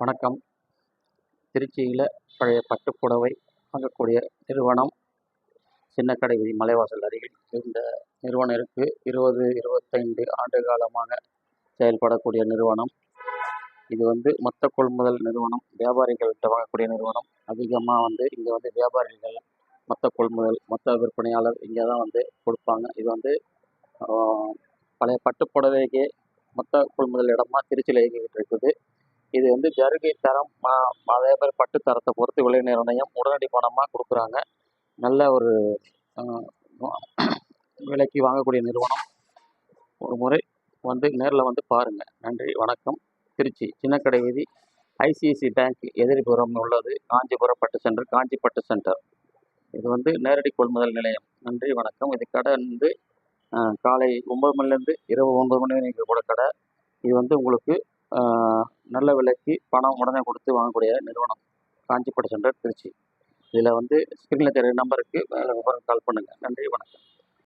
வணக்கம். திருச்சியில் பழைய பட்டுப்புடவை வாங்கக்கூடிய நிறுவனம் சின்னக்கடை வீதி மலைவாசல் அருகில். இந்த நிறுவனம் இருக்குது இருபது இருபத்தைந்து ஆண்டு காலமாக செயல்படக்கூடிய நிறுவனம். இது வந்து மொத்த கொள்முதல் நிறுவனம். வியாபாரிகள்கிட்ட வாங்கக்கூடிய நிறுவனம். அதிகமாக வந்து இங்கே வந்து வியாபாரிகள் மொத்த கொள்முதல் மொத்த விற்பனையாளர் இங்கே தான் வந்து கொடுப்பாங்க. இது வந்து பழைய பட்டுப்புடவைக்கு மொத்த கொள்முதல் இடமா திருச்சியில் இயங்கிக்கிட்டு இருக்குது. இது வந்து ஜருகை தரம் அதே மாதிரி பட்டு தரத்தை பொறுத்து விலை நிர்ணயம் உடனடி பணமாக கொடுக்குறாங்க. நல்ல ஒரு விலைக்கு வாங்கக்கூடிய நிறுவனம். ஒரு முறை வந்து நேரில் வந்து பாருங்கள் நன்றி வணக்கம். திருச்சி சின்னக்கடை வீதி ஐசிஐசி பேங்க் எதிரிபுறம் உள்ளது. காஞ்சிபுரம் பட்டு சென்டர் காஞ்சி பட்டு சென்டர். இது வந்து நேரடி கொள்முதல் நிலையம். நன்றி வணக்கம். இது கடை வந்து காலை ஒம்பது மணிலேருந்து இரவு ஒன்பது மணி வரைக்கும் கூட கடை. இது வந்து உங்களுக்கு நல்ல விலைக்கு பணம் உடனே கொடுத்து வாங்கக்கூடிய நிறுவனம் காஞ்சிபட்டு சென்டர் திருச்சி. இதில் வந்து ஸ்க்ரீனில் தெரியுற நம்பருக்கு மேலே விவரம் கால் பண்ணுங்கள் நன்றி வணக்கம்.